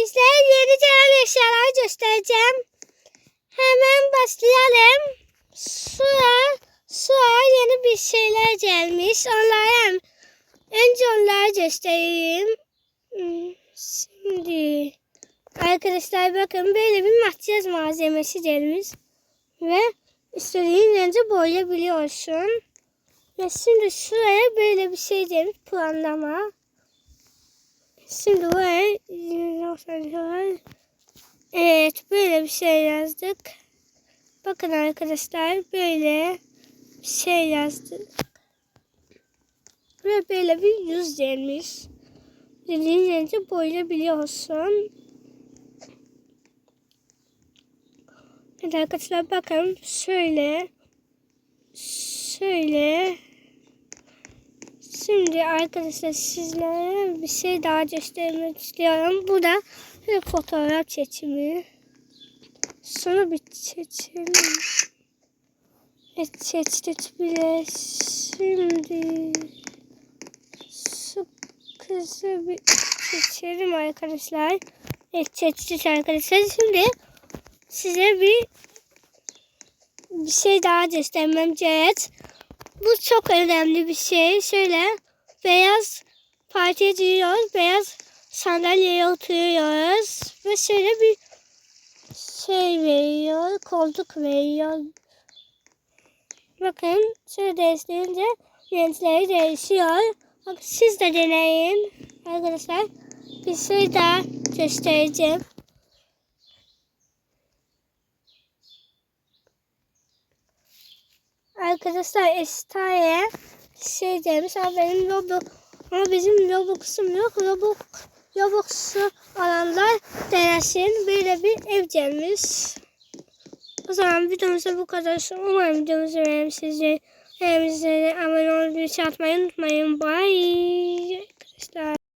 Size yeni gelen eşyalar göstereceğim. Hemen başlayalım. Sıra, sıra yeni bir şeyler gelmiş. Onları önce onları göstereyim. Hmm, Şimdi arkadaşlar bakın böyle bir makyaj malzemesi gelmiş. Ve istediğin önce boyayabiliyorsun. Ve şimdi şuraya böyle bir şey gelmiş planlama. Şimdi buraya Evet böyle bir şey yazdık. Bakın arkadaşlar böyle bir şey yazdık. Ve böyle bir yüz gelmiş. Dediğin önce boyayabiliyorsun. Evet arkadaşlar bakın şöyle şöyle Şimdi arkadaşlar sizlere bir şey daha göstermek istiyorum. Bu da bir fotoğraf çekimi. Sonra bir çekelim. Evet çektik bile. Şimdi şu kızı bir çekelim arkadaşlar. Evet çektik arkadaşlar. Şimdi size bir bir şey daha göstermem gerek. Bu çok önemli bir şey. Şöyle beyaz parça giyiyoruz. Beyaz sandalyeye oturuyoruz. Ve şöyle bir şey veriyor. Koltuk veriyor. Bakın şöyle değiştirince renkleri değişiyor. Bak siz de deneyin. Arkadaşlar bir şey daha göstereceğim. Arkadaşlar Esta'ya şey demiş ama benim Roblox ama bizim Roblox'um yok. Roblox Roblox'u alanlar denesin. Böyle bir ev gelmiş. O zaman videomuzda bu kadar. Umarım videomuzu beğenmişsinizdir. Kanalımıza abone olmayı, unutmayın. Bye arkadaşlar.